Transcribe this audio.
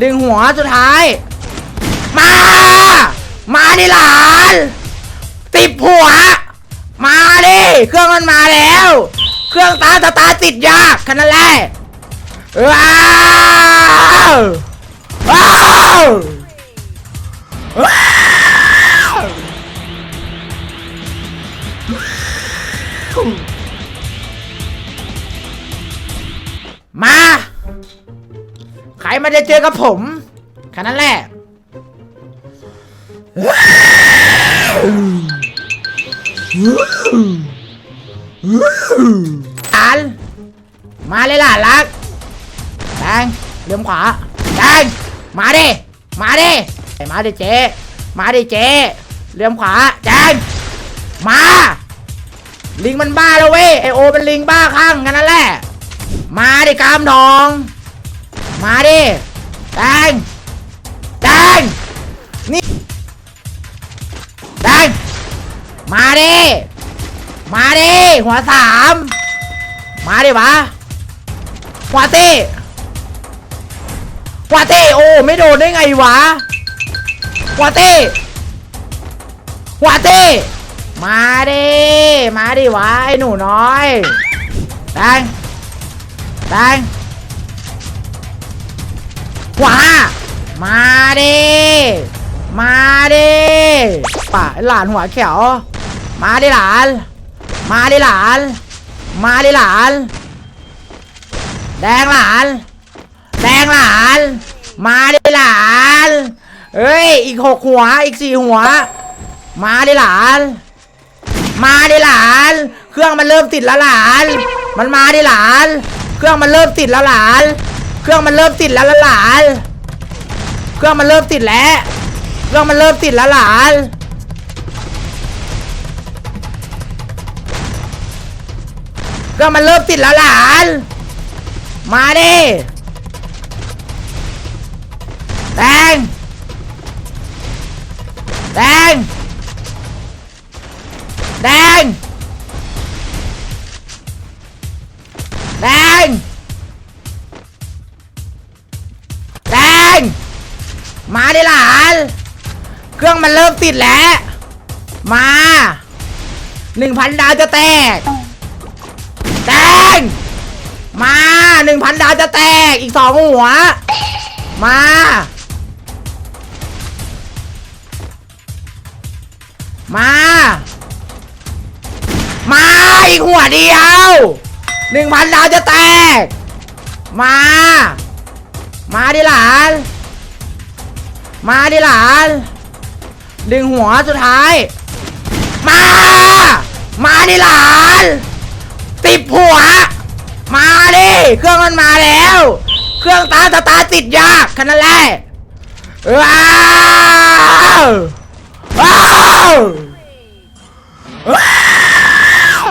ดึงหัวสุดท้าย มา มาดิหลานติดหัว มาดิ เครื่องมันมาแล้ว เครื่องตาตาตาติดยากแค่นั้นแหละว้าวว้าวว้าวมา ใครมาจะเจอกับผมแค่นั้นแหละหลานมาเลยลานรักแดงเลี้ยวขวาแดงมาดิมาดิมาดิเจมาดิเจเลี้ยวขวาแดงมาลิงมันบ้าแล้วเว้ยไอโอเป็นลิงบ้าข้างกันนั่นแหละ มาดิกามทอง มาดิแดงแดงนี่แดงมาดิมาดิหัวสามมาดิวะหัวเต้หัวเต้โอ้ไม่โดนได้ไงวะหัวเต้หัวเต้มาดิมาดิวะไอ้หนูน้อยแดงแดง หัวา มาดิมาดิป่าหลานหัวเขียว มาดิหลาน มาดิหลาน มาดิหลาน แดงหลาน แดงหลาน มาดิหลานเอ้ย อีกหกหัว อีกสี่หัว มาดิหลาน มาดิหลาน เครื่องมันเริ่มติดแล้วหลาน มันมาดิหลาน เครื่องมันเริ่มติดแล้วหลาน เครื่องมันเริ่มติดแล้วหลานเครื่องมันเริ่มติดแล้ว เครื่องมันเริ่มติดแล้วหลานก็มันเริ่มติดแล้วหลาน มาดิแดงแดงแดงแดง ง มาดิหลาน เครื่องมันเริ่มติดแล้ว มาหนึ่งพันดาวจะแตกแดงมาหนึ่งพันดาวจะแตก อีกสองหัว มามา มาอีกหัวเดียวหนึ่งพันดาวจะแตก มา มาดิหลาน มาดิหลาน ดึงหัวสุดท้าย มา มาดิหลาน ติดหัว มาดิ เครื่องมันมาแล้ว เครื่องตาตาตาติดยากแค่นั้นแหละว้าวว้าวว้าว